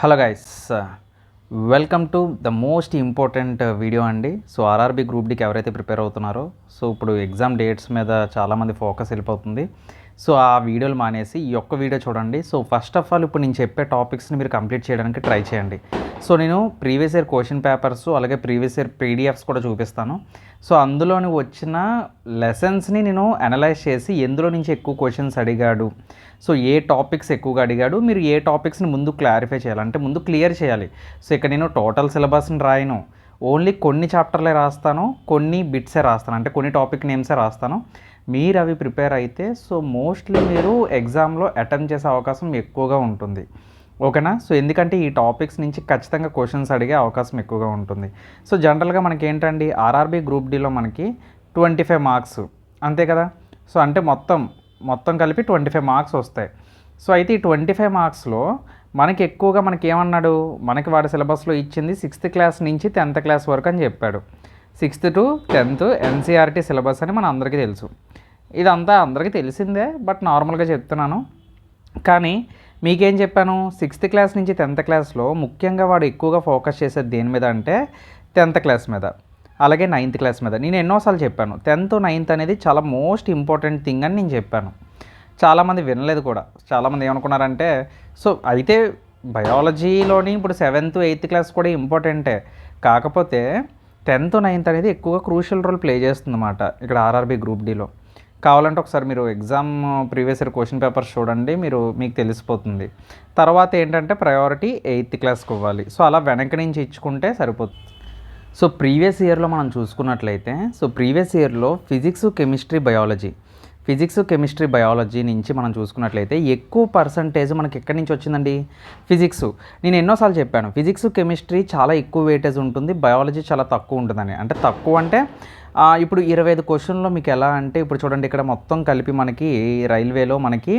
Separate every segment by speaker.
Speaker 1: Hello guys welcome to the most important video అండి. So RRB group డికి ఎవరైతే prepare అవుతున్నారో సో ఇప్పుడు ఎగ్జామ్ డేట్స్ మీద చాలామంది ఫోకస్ వెళ్ళిపోతుంది. సో ఆ వీడియోలు మానేసి ఈ ఒక్క వీడియో చూడండి. సో ఫస్ట్ ఆఫ్ ఆల్ ఇప్పుడు నేను చెప్పే టాపిక్స్ని మీరు కంప్లీట్ చేయడానికి ట్రై చేయండి. సో నేను ప్రీవియస్ ఇయర్ క్వశ్చన్ పేపర్స్ అలాగే ప్రీవియస్ ఇయర్ పీడిఎఫ్స్ కూడా చూపిస్తాను. సో అందులోని వచ్చిన లెసన్స్ని నేను అనలైజ్ చేసి ఎందులో నుంచి ఎక్కువ క్వశ్చన్స్ అడిగాడు. సో ఏ టాపిక్స్ ఎక్కువగా అడిగాడు మీరు ఏ టాపిక్స్ని ముందు క్లారిఫై చేయాలి అంటే ముందు క్లియర్ చేయాలి. సో ఇక్కడ నేను టోటల్ సిలబస్ని రాయను. ఓన్లీ కొన్ని చాప్టర్లే రాస్తాను కొన్ని బిట్సే రాస్తాను అంటే కొన్ని టాపిక్ నేమ్సే రాస్తాను. మీరు అవి ప్రిపేర్ అయితే సో మోస్ట్లీ మీరు ఎగ్జామ్లో అటెంప్ట్ చేసే అవకాశం ఎక్కువగా ఉంటుంది. ఓకేనా? సో ఎందుకంటే ఈ టాపిక్స్ నుంచి ఖచ్చితంగా క్వశ్చన్స్ అడిగే అవకాశం ఎక్కువగా ఉంటుంది. సో జనరల్గా మనకి ఏంటండి ఆర్ఆర్బీ గ్రూప్ డిలో మనకి ట్వంటీ ఫైవ్ మార్క్స్. అంతే కదా? సో అంటే మొత్తం మొత్తం కలిపి ట్వంటీ ఫైవ్ మార్క్స్ వస్తాయి. సో అయితే ఈ ట్వంటీ ఫైవ్ మార్క్స్లో మనకి ఎక్కువగా మనకి ఏమన్నాడు మనకి వాడి సిలబస్లో ఇచ్చింది సిక్స్త్ క్లాస్ నుంచి టెన్త్ క్లాస్ వరకు అని చెప్పాడు. Sixth to tenth NCERT syllabus అని మన అందరికీ తెలుసు. ఇదంతా అందరికీ తెలిసిందే బట్ నార్మల్గా చెప్తున్నాను. కానీ మీకేం చెప్పాను? సిక్స్త్ క్లాస్ నుంచి టెన్త్ క్లాస్లో ముఖ్యంగా వాడు ఎక్కువగా ఫోకస్ చేసేది దేని మీద అంటే టెన్త్ క్లాస్ మీద అలాగే నైన్త్ క్లాస్ మీద. నేను ఎన్నోసార్లు చెప్పాను టెన్త్ నైన్త్ అనేది చాలా మోస్ట్ ఇంపార్టెంట్ థింగ్ అని నేను చెప్పాను. చాలామంది వినలేదు కూడా. చాలామంది ఏమనుకున్నారంటే సో అయితే బయాలజీలోని ఇప్పుడు సెవెంత్ ఎయిత్ క్లాస్ కూడా ఇంపార్టెంటే. కాకపోతే టెన్త్ నైన్త్ అనేది ఎక్కువగా క్రూషియల్ రోల్ ప్లే చేస్తుందన్నమాట ఇక్కడ ఆర్ఆర్బీ గ్రూప్ డీలో. కావాలంటే ఒకసారి మీరు exam previous year question papers చూడండి మీరు మీకు తెలిసిపోతుంది. తర్వాత ఏంటంటే ప్రయారిటీ ఎయిత్ క్లాస్కి ఇవ్వాలి. సో అలా వెనక నుంచి ఇచ్చుకుంటే సరిపోతుంది. సో ప్రీవియస్ ఇయర్లో మనం చూసుకున్నట్లయితే సో ప్రీవియస్ ఇయర్లో physics chemistry biology physics chemistry biology నుంచి మనం చూసుకున్నట్లయితే ఎక్కువ పర్సంటేజ్ మనకి ఎక్కడి నుంచి వచ్చిందండి? ఫిజిక్స్. నేను ఎన్నోసార్లు చెప్పాను ఫిజిక్స్ కెమిస్ట్రీ చాలా ఎక్కువ వెయిటేజ్ ఉంటుంది బయాలజీ చాలా తక్కువ ఉంటుందని. అంటే తక్కువ అంటే ఇప్పుడు ఇరవై ఐదు క్వశ్చన్లో మీకు ఎలా అంటే ఇప్పుడు చూడండి ఇక్కడ మొత్తం కలిపి మనకి రైల్వేలో మనకి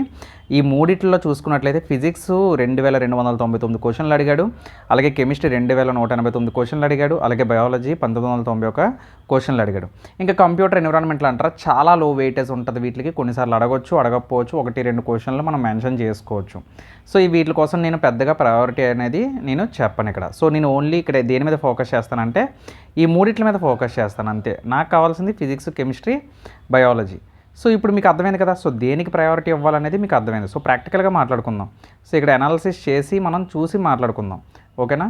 Speaker 1: ఈ మూడిట్లో చూసుకున్నట్లయితే ఫిజిక్స్ రెండు వేల రెండు వందల తొంభై తొమ్మిది క్వశ్చన్లు అడిగాడు అలాగే కెమిస్ట్రీ రెండు వేల నూట ఎనభై తొమ్మిది క్వశ్చన్లు అడిగాడు అలాగే బయాలజీ పంతొమ్మిది వందల తొంభై ఒక క్వశ్చన్లు అడిగాడు. ఇంకా కంప్యూటర్ ఎన్విరాన్మెంట్లు అంటారా చాలా లో వెయిటేజ్ ఉంటుంది వీటికి కొన్నిసార్లు అడగొచ్చు అడగకపోవచ్చు ఒకటి రెండు క్వశ్చన్లు మనం మెన్షన్ చేసుకోవచ్చు. సో ఈ వీటి కోసం నేను పెద్దగా ప్రయారిటీ అనేది నేను చెప్పను ఇక్కడ. సో నేను ఓన్లీ ఇక్కడ దేని మీద ఫోకస్ చేస్తానంటే ఈ మూడిట్ల మీద ఫోకస్ చేస్తాను అంతే. నాకు నాకు కావాల్సింది ఫిజిక్స్ కెమిస్ట్రీ బయాలజీ. సో ఇప్పుడు మీకు అర్థమైంది కదా? సో దేనికి ప్రయారిటీ ఇవ్వాలనేది మీకు అర్థమైంది. సో ప్రాక్టికల్గా మాట్లాడుకుందాం. సో ఇక్కడ అనాలిసిస్ చేసి మనం చూసి మాట్లాడుకుందాం. ఓకేనా?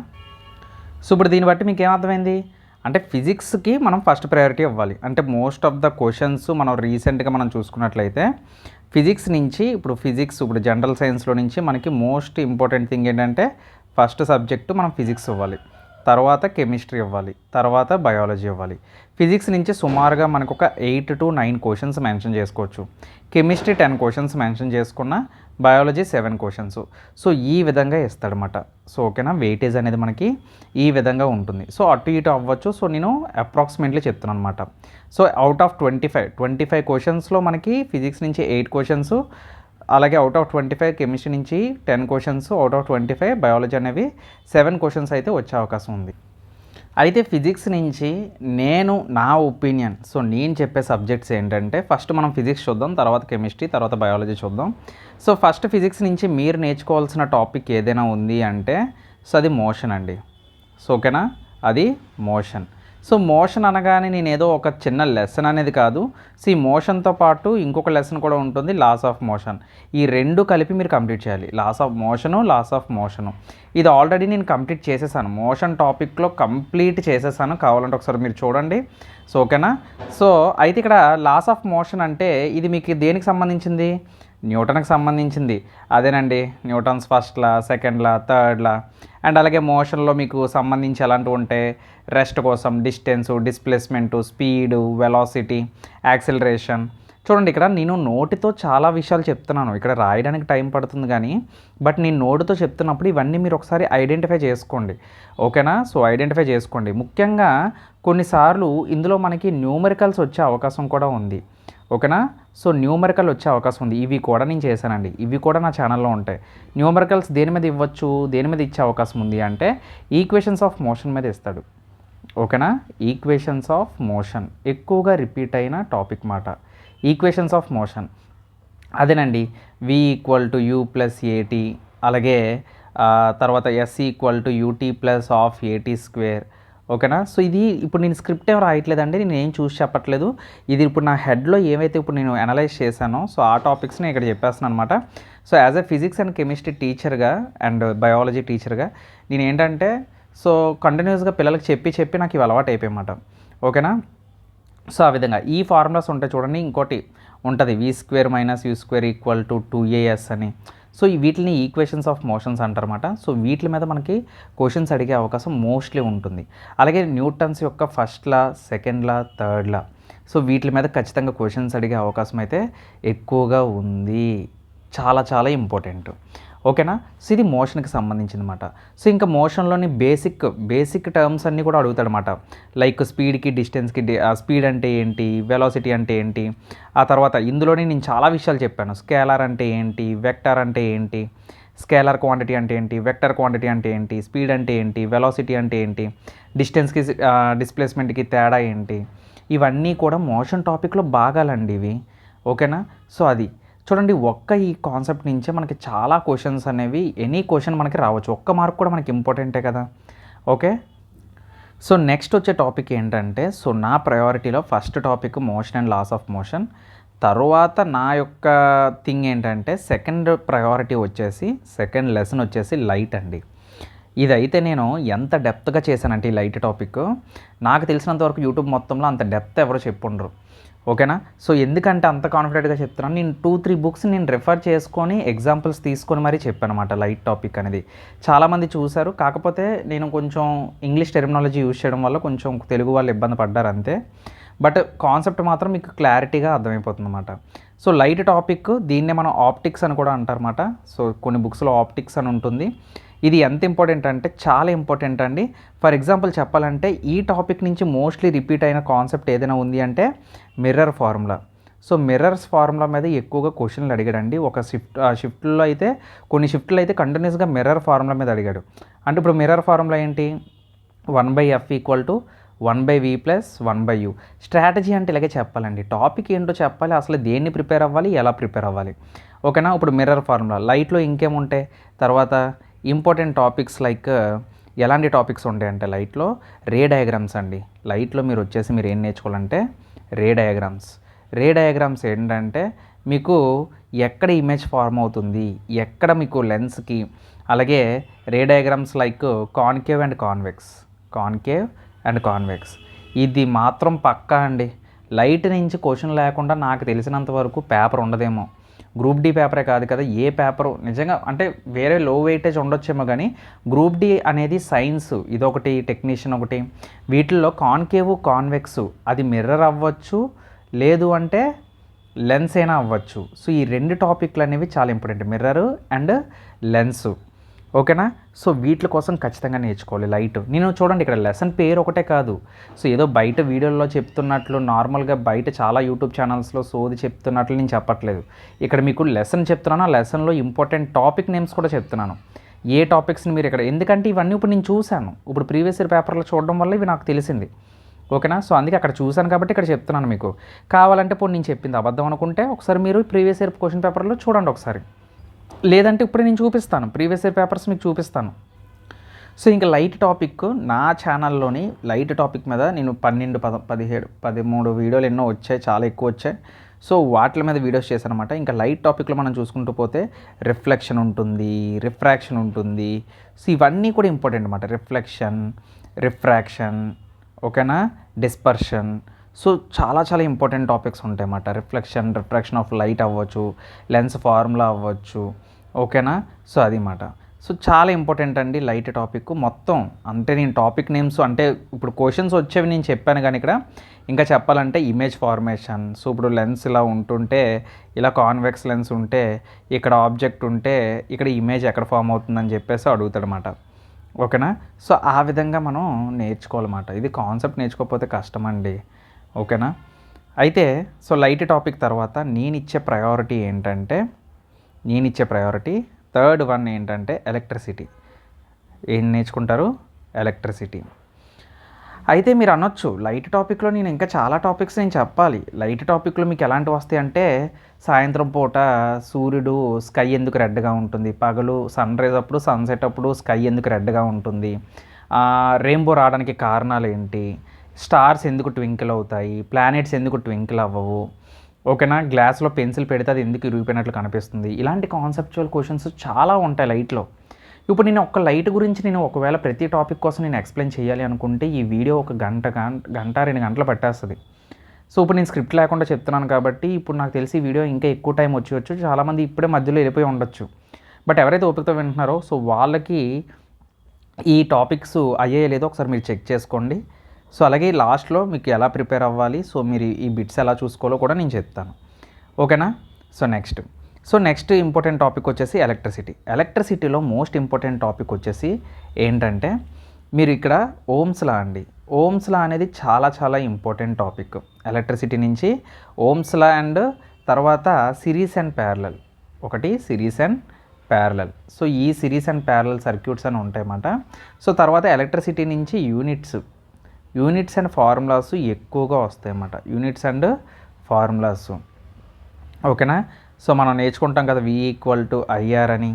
Speaker 1: సో ఇప్పుడు దీన్ని బట్టి మీకు ఏమర్థమైంది? అంటే ఫిజిక్స్కి మనం ఫస్ట్ ప్రయారిటీ ఇవ్వాలి. అంటే మోస్ట్ ఆఫ్ ద క్వశ్చన్స్ మనం రీసెంట్గా మనం చూసుకున్నట్లయితే ఫిజిక్స్ నుంచి ఇప్పుడు ఫిజిక్స్ ఇప్పుడు జనరల్ సైన్స్లో నుంచి మనకి మోస్ట్ ఇంపార్టెంట్ థింగ్ ఏంటంటే ఫస్ట్ సబ్జెక్టు మనం ఫిజిక్స్ ఇవ్వాలి. తర్వాత కెమిస్ట్రీ ఇవ్వాలి తర్వాత బయాలజీ ఇవ్వాలి. ఫిజిక్స్ నుంచి సుమారుగా మనకు ఒక eight to nine questions mention చేసుకోవచ్చు. కెమిస్ట్రీ టెన్ క్వశ్చన్స్ మెన్షన్ చేసుకున్న బయాలజీ సెవెన్ క్వశ్చన్స్. సో ఈ విధంగా ఇస్తాడనమాట సో ఓకేనా? వెయిటేజ్ అనేది మనకి ఈ విధంగా ఉంటుంది. సో అటు ఇటు అవ్వచ్చు. సో నేను అప్రాక్సిమేట్లీ చెప్తున్నాను అనమాట so out of twenty five twenty five క్వశ్చన్స్లో మనకి ఫిజిక్స్ నుంచి ఎయిట్ క్వశ్చన్స్ అలాగే out of twenty five chemistry నుంచి ten questions out of twenty five biology అనేవి సెవెన్ క్వశ్చన్స్ అయితే వచ్చే అవకాశం ఉంది. అయితే ఫిజిక్స్ నుంచి నేను నా ఒపీనియన్ సో నేను చెప్పే సబ్జెక్ట్స్ ఏంటంటే ఫస్ట్ మనం ఫిజిక్స్ చూద్దాం తర్వాత కెమిస్ట్రీ తర్వాత బయాలజీ చూద్దాం. సో ఫస్ట్ ఫిజిక్స్ నుంచి మీరు నేర్చుకోవాల్సిన టాపిక్ ఏదైనా ఉంది అంటే సో అది మోషన్ అండి. సో ఓకేనా అది మోషన్ సో మోషన్ అనగానే నేను ఏదో ఒక చిన్న లెసన్ అనేది కాదు. సో ఈ మోషన్తో పాటు ఇంకొక లెసన్ కూడా ఉంటుంది లాస్ ఆఫ్ మోషన్ ఈ రెండు కలిపి మీరు కంప్లీట్ చేయాలి. Laws of motion laws of motion ఇది ఆల్రెడీ నేను కంప్లీట్ చేసేసాను. మోషన్ టాపిక్లో కంప్లీట్ చేసేసాను. కావాలంటే ఒకసారి మీరు చూడండి. సో ఓకేనా సో అయితే ఇక్కడ లాస్ ఆఫ్ మోషన్ అంటే ఇది మీకు దేనికి సంబంధించింది? న్యూటన్కి సంబంధించింది. అదేనండి Newton's first law second law third law. And అలాగే మోషన్లో మీకు సంబంధించి ఎలాంటివి ఉంటే రెస్ట్ కోసం distance displacement speed velocity acceleration. చూడండి ఇక్కడ నేను నోటితో చాలా విషయాలు చెప్తున్నాను. ఇక్కడ రాయడానికి టైం పడుతుంది కానీ బట్ నేను నోటితో చెప్తున్నప్పుడు ఇవన్నీ మీరు ఒకసారి ఐడెంటిఫై చేసుకోండి. ఓకేనా? సో ఐడెంటిఫై చేసుకోండి. ముఖ్యంగా కొన్నిసార్లు ఇందులో మనకి న్యూమరికల్స్ వచ్చే అవకాశం కూడా ఉంది. ఓకేనా? సో న్యూమరికల్ వచ్చే అవకాశం ఉంది. ఇవి కూడా నేను చేశానండి. ఇవి కూడా నా ఛానల్లో ఉంటాయి. న్యూమరికల్స్ దేని మీద ఇవ్వచ్చు దేని మీద ఇచ్చే అవకాశం ఉంది అంటే ఈక్వేషన్స్ ఆఫ్ మోషన్ మీద ఇస్తాడు. ఓకేనా? Equations of motion. ఎక్కువగా రిపీట్ అయిన టాపిక్ మాట. Equations of motion. అదేనండి. V equal to U plus AT అలాగే తర్వాత S equal to UT plus half AT square ఓకేనా? సో ఇది ఇప్పుడు నేను స్క్రిప్ట్ ఏం రాయట్లేదండి నేను ఏం చూసి చెప్పట్లేదు. ఇది ఇప్పుడు నా హెడ్లో ఏమైతే ఇప్పుడు నేను అనలైజ్ చేశానో సో ఆ టాపిక్స్ని ఇక్కడ చెప్పేస్తున్నాను అనమాట so as a physics and chemistry టీచర్గా అండ్ బయాలజీ టీచర్గా నేను ఏంటంటే సో కంటిన్యూస్గా పిల్లలకు చెప్పి చెప్పి నాకు ఇవి అలవాటు అయిపోయమాట ఓకేనా? సో ఆ విధంగా ఈ ఫార్ములాస్ ఉంటాయి చూడండి ఇంకోటి ఉంటుంది V square minus U square equal to two AS అని. సో ఈ వీటిని ఈక్వేషన్స్ ఆఫ్ మోషన్స్ అంటారన్నమాట. సో వీటి మీద మనకి క్వశ్చన్స్ అడిగే అవకాశం మోస్ట్లీ ఉంటుంది. అలాగే న్యూటన్స్ యొక్క ఫస్ట్లా సెకండ్లా థర్డ్లా సో వీటి మీద ఖచ్చితంగా క్వశ్చన్స్ అడిగే అవకాశం అయితే ఎక్కువగా ఉంది. చాలా చాలా ఇంపార్టెంట్ ఓకేనా? సో ఇది మోషన్కి సంబంధించింది అనమాట సో ఇంకా మోషన్లోని బేసిక్ బేసిక్ టర్మ్స్ అన్నీ కూడా అడుగుతాడనమాట లైక్ స్పీడ్కి డిస్టెన్స్కి స్పీడ్ అంటే ఏంటి? వెలాసిటీ అంటే ఏంటి? ఆ తర్వాత ఇందులోనే నేను చాలా విషయాలు చెప్పాను. స్కేలార్ అంటే ఏంటి? వెక్టార్ అంటే ఏంటి? స్కేలార్ క్వాంటిటీ అంటే ఏంటి? వెక్టర్ క్వాంటిటీ అంటే ఏంటి? స్పీడ్ అంటే ఏంటి? వెలాసిటీ అంటే ఏంటి? డిస్టెన్స్కి డిస్ప్లేస్మెంట్కి తేడా ఏంటి? ఇవన్నీ కూడా మోషన్ టాపిక్లో భాగాలండి ఇవి. ఓకేనా? సో అది. చూడండి ఒక్క ఈ కాన్సెప్ట్ నుంచే మనకి చాలా క్వశ్చన్స్ అనేవి ఎనీ క్వశ్చన్ మనకి రావచ్చు. ఒక్క మార్క్ కూడా మనకి ఇంపార్టెంటే కదా. ఓకే సో నెక్స్ట్ వచ్చే టాపిక్ ఏంటంటే సో నా ప్రయారిటీలో first topic motion and laws of motion తర్వాత నా యొక్క థింగ్ ఏంటంటే సెకండ్ ప్రయారిటీ వచ్చేసి సెకండ్ లెసన్ వచ్చేసి లైట్ అండి. ఇదైతే నేను ఎంత డెప్త్గా చేశానంటే ఈ లైట్ టాపిక్ నాకు తెలిసినంత వరకు యూట్యూబ్ మొత్తంలో అంత డెప్త్ ఎవరు చెప్పుండ్రు. ఓకేనా? సో ఎందుకంటే అంత కాన్ఫిడెంట్గా చెప్తున్నాను నేను టూ త్రీ బుక్స్ నేను రెఫర్ చేసుకొని ఎగ్జాంపుల్స్ తీసుకొని మరీ చెప్పాను అనమాట లైట్ టాపిక్ అనేది. చాలామంది చూశారు కాకపోతే నేను కొంచెం ఇంగ్లీష్ టెర్మినాలజీ యూజ్ చేయడం వల్ల కొంచెం తెలుగు వాళ్ళు ఇబ్బంది పడ్డారు అంతే. బట్ కాన్సెప్ట్ మాత్రం మీకు క్లారిటీగా అర్థమైపోతుంది అనమాట సో లైట్ టాపిక్ దీన్నే మనం ఆప్టిక్స్ అని కూడా అంటారన్నమాట. సో కొన్ని బుక్స్లో ఆప్టిక్స్ అని ఉంటుంది. ఇది ఎంత ఇంపార్టెంట్ అంటే చాలా ఇంపార్టెంట్ అండి. ఫర్ ఎగ్జాంపుల్ చెప్పాలంటే ఈ టాపిక్ నుంచి మోస్ట్లీ రిపీట్ అయిన కాన్సెప్ట్ ఏదైనా ఉంది అంటే mirror formula. So mirrors formula మీద ఎక్కువగా క్వశ్చన్లు అడిగాడండి. ఒక షిఫ్ట్ షిఫ్ట్లో అయితే కొన్ని షిఫ్ట్లు అయితే కంటిన్యూస్గా మిర్రర్ ఫార్ములా మీద అడిగాడు. అంటే ఇప్పుడు మిర్రర్ ఫార్ములా ఏంటి? One by F equal to one by V plus one by U. Strategy అంటే ఇలాగే చెప్పాలండి. టాపిక్ ఏంటో చెప్పాలి అసలు దేన్ని ప్రిపేర్ అవ్వాలి ఎలా ప్రిపేర్ అవ్వాలి. ఓకేనా? ఇప్పుడు మిర్రర్ ఫార్ములా. లైట్లో ఇంకేముంటాయి? తర్వాత ఇంపార్టెంట్ టాపిక్స్ లైక్ ఎలాంటి టాపిక్స్ ఉంటాయంటే లైట్లో రే డయాగ్రామ్స్ అండి. లైట్లో మీరు వచ్చేసి మీరు ఏం నేర్చుకోవాలంటే రే డయాగ్రామ్స్. రే డయాగ్రామ్స్ ఏంటంటే మీకు ఎక్కడ ఇమేజ్ ఫార్మ్ అవుతుంది ఎక్కడ మీకు లెన్స్కి అలాగే ray diagrams like concave and convex. Concave and convex. ఇది మాత్రం పక్కా అండి. లైట్ నుంచి క్వశ్చన్ లేకుండా నాకు తెలిసినంత వరకు పేపర్ ఉండదేమో. గ్రూప్ డి పేపరే కాదు కదా ఏ పేపరు? నిజంగా అంటే వేరే లో వెయిటేజ్ ఉండొచ్చేమో కానీ గ్రూప్ డి అనేది సైన్స్ ఇదొకటి టెక్నీషియన్ ఒకటి. వీటిల్లో కాన్కేవ్ కాన్వెక్స్ అది మిర్రర్ అవ్వచ్చు లేదు అంటే లెన్స్ అయినా అవ్వచ్చు. సో ఈ రెండు టాపిక్లు అనేవి చాలా ఇంపార్టెంట్. Mirror and lens. ఓకేనా? సో వీటి కోసం ఖచ్చితంగా నేర్చుకోవాలి లైట్. నేను చూడండి ఇక్కడ లెసన్ పేరు ఒకటే కాదు. సో ఏదో బయట వీడియోల్లో చెప్తున్నట్లు నార్మల్గా బయట చాలా యూట్యూబ్ ఛానల్స్లో సోది చెప్తున్నట్లు నేను చెప్పట్లేదు. ఇక్కడ మీకు లెసన్ చెప్తున్నాను ఆ లెసన్లో ఇంపార్టెంట్ టాపిక్ నేమ్స్ కూడా చెప్తున్నాను. ఏ టాపిక్స్ని మీరు ఇక్కడ ఎందుకంటే ఇవన్నీ ఇప్పుడు నేను చూశాను. ఇప్పుడు ప్రీవియస్ ఇయర్ పేపర్లో చూడడం వల్ల ఇవి నాకు తెలిసింది. ఓకేనా? సో అందుకే అక్కడ చూశాను కాబట్టి ఇక్కడ చెప్తున్నాను మీకు. కావాలంటే ఇప్పుడు నేను చెప్పింది అబద్ధం అనుకుంటే ఒకసారి మీరు ప్రీవియస్ ఇయర్ క్వశ్చన్ పేపర్లో చూడండి ఒకసారి. లేదంటే ఇప్పుడు నేను చూపిస్తాను. ప్రీవియస్ ఇయర్ పేపర్స్ మీకు చూపిస్తాను. సో ఇంకా లైట్ టాపిక్ నా ఛానల్లోని లైట్ టాపిక్ మీద నేను పన్నెండు పద పదిహేడు పదమూడు వీడియోలు ఎన్నో వచ్చాయి చాలా ఎక్కువ వచ్చాయి. సో వాటి మీద వీడియోస్ చేశాను అనమాట ఇంకా లైట్ టాపిక్లో మనం చూసుకుంటూ పోతే రిఫ్లెక్షన్ ఉంటుంది రిఫ్రాక్షన్ ఉంటుంది. సో ఇవన్నీ కూడా ఇంపార్టెంట్ అనమాట రిఫ్లెక్షన్ రిఫ్రాక్షన్ ఓకేనా? డిస్పర్షన్ సో చాలా చాలా ఇంపార్టెంట్ టాపిక్స్ ఉంటాయి అన్నమాట రిఫ్లెక్షన్ రిఫ్రాక్షన్ ఆఫ్ లైట్ అవ్వచ్చు లెన్స్ ఫార్ములా అవ్వచ్చు ఓకేనా? సో అది మాట సో చాలా ఇంపార్టెంట్ అండి లైట్ టాపిక్ మొత్తం అంటే నేను టాపిక్ నేమ్స్ అంటే ఇప్పుడు క్వశ్చన్స్ వచ్చేవి నేను చెప్పాను కానీ ఇక్కడ ఇంకా చెప్పాలంటే ఇమేజ్ ఫార్మేషన్ సో ఇప్పుడు లెన్స్ ఇలా ఉంటుంటే ఇలా కాన్వెక్స్ లెన్స్ ఉంటే ఇక్కడ ఆబ్జెక్ట్ ఉంటే ఇక్కడ ఇమేజ్ ఎక్కడ ఫామ్ అవుతుందని చెప్పేసి అడుగుతాడనమాట ఓకేనా? సో ఆ విధంగా మనం నేర్చుకోవాలన్నమాట. ఇది కాన్సెప్ట్ నేర్చుకోకపోతే కష్టం అండి ఓకేనా? అయితే సో లైట్ టాపిక్ తర్వాత నేను ఇచ్చే ప్రయారిటీ ఏంటంటే నేను ఇచ్చే ప్రయారిటీ థర్డ్ వన్ ఏంటంటే ఎలక్ట్రిసిటీ. ఏం నేర్చుకుంటారు? ఎలక్ట్రిసిటీ. అయితే మీరు అనొచ్చు లైట్ టాపిక్లో నేను ఇంకా చాలా టాపిక్స్ నేను చెప్పాలి. లైట్ టాపిక్లో మీకు ఎలాంటివి వస్తాయి అంటే సాయంత్రం పూట సూర్యుడు స్కై ఎందుకు రెడ్గా ఉంటుంది? పగలు సన్ రైజ్ అప్పుడు సన్సెట్ అప్పుడు స్కై ఎందుకు రెడ్గా ఉంటుంది? రెయిన్బో రావడానికి కారణాలు ఏంటి? స్టార్స్ ఎందుకు ట్వింకిల్ అవుతాయి? ప్లానెట్స్ ఎందుకు ట్వింకిల్ అవ్వవు? ఓకేనా? గ్లాస్లో పెన్సిల్ పెడితే అది ఎందుకు ఇరిగిపోయినట్లు కనిపిస్తుంది? ఇలాంటి కాన్సెప్చువల్ క్వశ్చన్స్ చాలా ఉంటాయి లైట్లో. ఇప్పుడు నేను ఒక లైట్ గురించి నేను ఒకవేళ ప్రతి టాపిక్ కోసం నేను ఎక్స్ప్లెయిన్ చేయాలి అనుకుంటే ఈ వీడియో ఒక గంట గంట రెండు గంటలు పట్టేస్తుంది. సో ఇప్పుడు నేను స్క్రిప్ట్ లేకుండా చెప్తున్నాను కాబట్టి ఇప్పుడు నాకు తెలిసి వీడియో ఇంకా ఎక్కువ టైం వచ్చి చాలామంది ఇప్పుడే మధ్యలో వెళ్ళిపోయి ఉండొచ్చు. బట్ ఎవరైతే ఓపికతో వింటున్నారో సో వాళ్ళకి ఈ టాపిక్స్ అయ్యే లేదో ఒకసారి మీరు చెక్ చేసుకోండి. సో అలాగే లాస్ట్లో మీకు ఎలా ప్రిపేర్ అవ్వాలి సో మీరు ఈ బిట్స్ ఎలా చూసుకోవాలో కూడా నేను చెప్తాను. ఓకేనా? So next. So next important topic వచ్చేసి ఎలక్ట్రిసిటీ. ఎలక్ట్రిసిటీలో మోస్ట్ ఇంపార్టెంట్ టాపిక్ వచ్చేసి ఏంటంటే మీరు ఇక్కడ ఓమ్స్ లా అండి. ఓమ్స్ లా అనేది చాలా చాలా ఇంపార్టెంట్ టాపిక్. ఎలక్ట్రిసిటీ నుంచి ఓమ్స్ లా అండ్ తర్వాత సిరీస్ అండ్ ప్యారలల్. ఒకటి సిరీస్ అండ్ ప్యారలల్. సో ఈ సిరీస్ అండ్ ప్యారలల్ సర్క్యూట్స్ అని ఉంటాయన్నమాట. సో తర్వాత ఎలక్ట్రిసిటీ నుంచి యూనిట్స్. యూనిట్స్ అండ్ ఫార్ములాస్ ఎక్కువగా వస్తాయి అన్నమాట యూనిట్స్ అండ్ ఫార్ములాస్. ఓకేనా? సో మనం నేర్చుకుంటాం కదా వి ఈక్వల్ టు ఐఆర్ అని.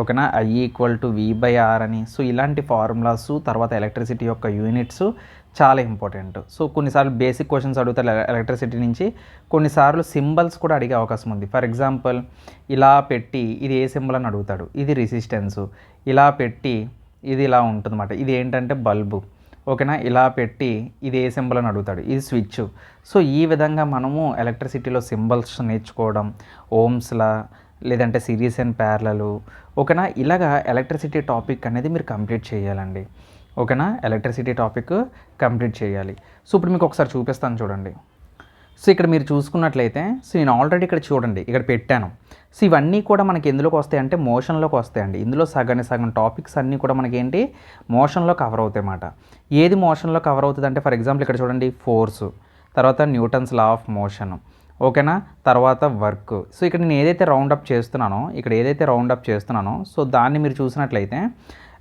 Speaker 1: ఓకేనా? I equal to V by R అని. సో ఇలాంటి ఫార్ములాస్ తర్వాత ఎలక్ట్రిసిటీ యొక్క యూనిట్స్ చాలా ఇంపార్టెంట్. సో కొన్నిసార్లు బేసిక్ క్వశ్చన్స్ అడుగుతారు ఎలక్ట్రిసిటీ నుంచి. కొన్నిసార్లు సింబల్స్ కూడా అడిగే అవకాశం ఉంది. ఫర్ ఎగ్జాంపుల్ ఇలా పెట్టి ఇది ఏ సింబల్ అని అడుగుతాడు. ఇది రెసిస్టెన్స్ ఇలా పెట్టి ఇది ఇలా ఉంటుందన్నమాట. ఇది ఏంటంటే బల్బు. ఓకేనా? ఇలా పెట్టి ఇది ఏ సింబల్ అని అడుగుతాడు? ఇది స్విచ్. సో ఈ విధంగా మనము ఎలక్ట్రిసిటీలో సింబల్స్ నేర్చుకోవడం ఓమ్స్లా లేదంటే సిరీస్ అండ్ ప్యారలలు ఓకేనా? ఇలాగా ఎలక్ట్రిసిటీ టాపిక్ అనేది మీరు కంప్లీట్ చేయాలండి. ఓకేనా? ఎలక్ట్రిసిటీ టాపిక్ కంప్లీట్ చేయాలి. సో ఇప్పుడు మీకు ఒకసారి చూపిస్తాను చూడండి. సో ఇక్కడ మీరు చూసుకున్నట్లయితే సో నేను ఆల్రెడీ ఇక్కడ చూడండి ఇక్కడ పెట్టాను. సో ఇవన్నీ కూడా మనకి ఎందులోకి వస్తాయి అంటే మోషన్లోకి వస్తాయండి ఇందులో సగాన్ని సగం టాపిక్స్ అన్నీ కూడా మనకి ఏంటి? మోషన్లో కవర్ అవుతాయి అన్నమాట. ఏది మోషన్లో కవర్ అవుతుంది అంటే ఫర్ ఎగ్జాంపుల్ ఇక్కడ చూడండి ఫోర్స్ తర్వాత న్యూటన్స్ లా ఆఫ్ మోషన్ ఓకేనా? తర్వాత వర్క్ సో ఇక్కడ నేను ఏదైతే రౌండ్ అప్ చేస్తున్నానో ఇక్కడ ఏదైతే రౌండ్ అప్ చేస్తున్నానో సో దాన్ని మీరు చూసినట్లయితే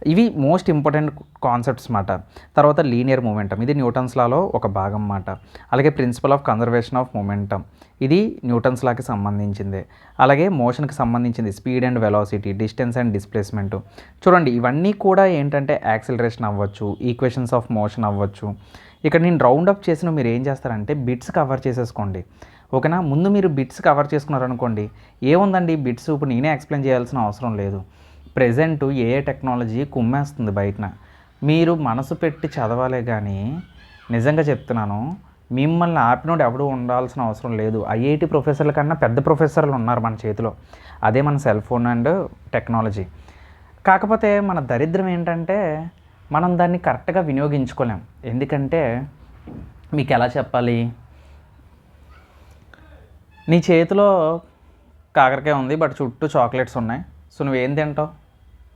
Speaker 1: ఇవి మోస్ట్ ఇంపార్టెంట్ కాన్సెప్ట్స్ మాట. తర్వాత లీనియర్ మూమెంటం. ఇది న్యూటన్స్ లాలో ఒక భాగం మాట. అలాగే principle of conservation of momentum. ఇది న్యూటన్స్ లాకి సంబంధించింది. అలాగే మోషన్కి సంబంధించింది speed and velocity distance and displacement. చూడండి ఇవన్నీ కూడా ఏంటంటే యాక్సిలరేషన్ అవ్వచ్చు ఈక్వేషన్స్ ఆఫ్ మోషన్ అవ్వచ్చు. ఇక్కడ నేను రౌండ్ అప్ చేసిన మీరు ఏం చేస్తారంటే బిట్స్ కవర్ చేసేసుకోండి. ఓకేనా? ముందు మీరు బిట్స్ కవర్ చేసుకున్నారనుకోండి ఏముందండి? బిట్స్ ఇప్పుడు నేనే ఎక్స్ప్లెయిన్ చేయాల్సిన అవసరం లేదు. ప్రజెంట్ ఏ టెక్నాలజీ కుమ్మేస్తుంది బయటన. మీరు మనసు పెట్టి చదవాలే కానీ నిజంగా చెప్తున్నాను మిమ్మల్ని ఆపినోడు ఎవడు ఉండాల్సిన అవసరం లేదు. ఐఐటి ప్రొఫెసర్ల కన్నా పెద్ద ప్రొఫెసర్లు ఉన్నారు మన చేతిలో. అదే మన సెల్ ఫోన్ అండ్ టెక్నాలజీ. కాకపోతే మన దరిద్రం ఏంటంటే మనం దాన్ని కరెక్ట్గా వినియోగించుకోలేం. ఎందుకంటే మీకు ఎలా చెప్పాలి? నీ చేతిలో కాకరకాయ ఉంది బట్ చుట్టూ చాక్లెట్స్ ఉన్నాయి. సో నువ్వేం తింటావు?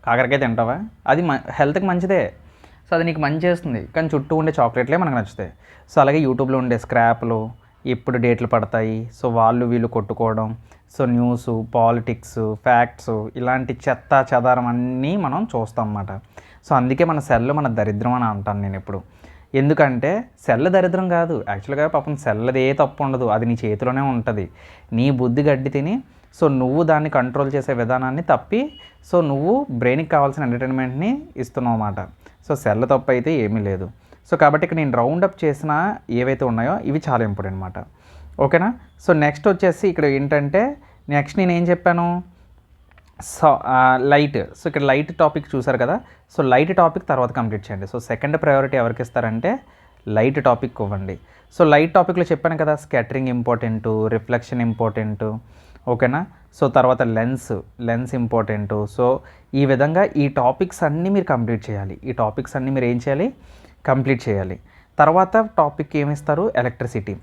Speaker 1: కాకరకాయ తింటావా? అది మ హెల్త్కి మంచిదే. సో అది నీకు మంచి చేస్తుంది. కానీ చుట్టూ ఉండే చాక్లెట్లే మనకు నచ్చుతాయి. సో అలాగే యూట్యూబ్లో ఉండే స్క్రాప్లు ఎప్పుడు డేట్లు పడతాయి. సో వాళ్ళు వీళ్ళు కొట్టుకోవడం. సో న్యూస్ పాలిటిక్స్ ఫ్యాక్ట్స్ ఇలాంటి చెత్త చెదారం అన్నీ మనం చూస్తాం అన్నమాట. సో అందుకే మన సెల్ మన దరిద్రం అని అంటాను నేను ఎప్పుడు. ఎందుకంటే సెల్ల దరిద్రం కాదు. యాక్చువల్గా పాపం సెల్లది ఏ తప్పు ఉండదు. అది నీ చేతిలోనే ఉంటుంది. నీ బుద్ధి గడ్డి తిని సో నువ్వు దాన్ని కంట్రోల్ చేసే విధానాన్ని తప్పి సో నువ్వు బ్రెయిన్కి కావాల్సిన ఎంటర్టైన్మెంట్ని ఇస్తున్నావు అన్నమాట. సో సెల్ తప్పు అయితే ఏమీ లేదు. సో కాబట్టి ఇక్కడ నేను రౌండ్ అప్ చేసిన ఏవైతే ఉన్నాయో ఇవి చాలా ఇంపార్టెంట్ అనమాట ఓకేనా? సో నెక్స్ట్ వచ్చేసి ఇక్కడ ఏంటంటే నెక్స్ట్ నేను ఏం చెప్పాను? So light. సో ఇక్కడ లైట్ టాపిక్ చూసారు కదా? సో లైట్ టాపిక్ తర్వాత కంప్లీట్ చేయండి. సో సెకండ్ ప్రయారిటీ ఎవరికి ఇస్తారంటే లైట్ టాపిక్ ఇవ్వండి. సో లైట్ టాపిక్లో చెప్పాను కదా స్కాటరింగ్ ఇంపార్టెంట్ రిఫ్లెక్షన్ ఇంపార్టెంట్ ఓకేనా? సో తర్వాత లెన్స్ లెన్స్ ఇంపార్టెంట్. సో ఈ విధంగా ఈ టాపిక్స్ అన్నీ మీరు కంప్లీట్ చేయాలి. ఈ టాపిక్స్ అన్నీ మీరు ఏం చేయాలి? కంప్లీట్ చేయాలి. తర్వాత టాపిక్ ఏమిస్తారు? ఎలక్ట్రిసిటీ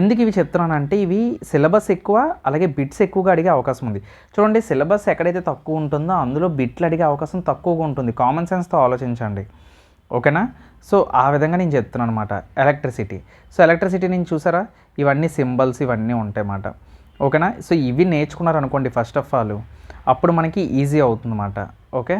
Speaker 1: ఎందుకు ఇవి చెప్తున్నానంటే ఇవి సిలబస్ ఎక్కువ అలాగే బిట్స్ ఎక్కువగా అడిగే అవకాశం ఉంది. చూడండి సిలబస్ ఎక్కడైతే తక్కువ ఉంటుందో అందులో బిట్లు అడిగే అవకాశం తక్కువగా ఉంటుంది. కామన్ సెన్స్తో ఆలోచించండి. ఓకేనా? సో ఆ విధంగా నేను చెప్తున్నాను అనమాట ఎలక్ట్రిసిటీ సో ఎలక్ట్రిసిటీ నేను చూసారా? ఇవన్నీ సింబల్స్ ఇవన్నీ ఉంటాయి అన్నమాట. ఓకేనా? సో ఇవి నేర్చుకున్నారు అనుకోండి ఫస్ట్ ఆఫ్ ఆల్ అప్పుడు మనకి ఈజీ అవుతుందన్నమాట ఓకే?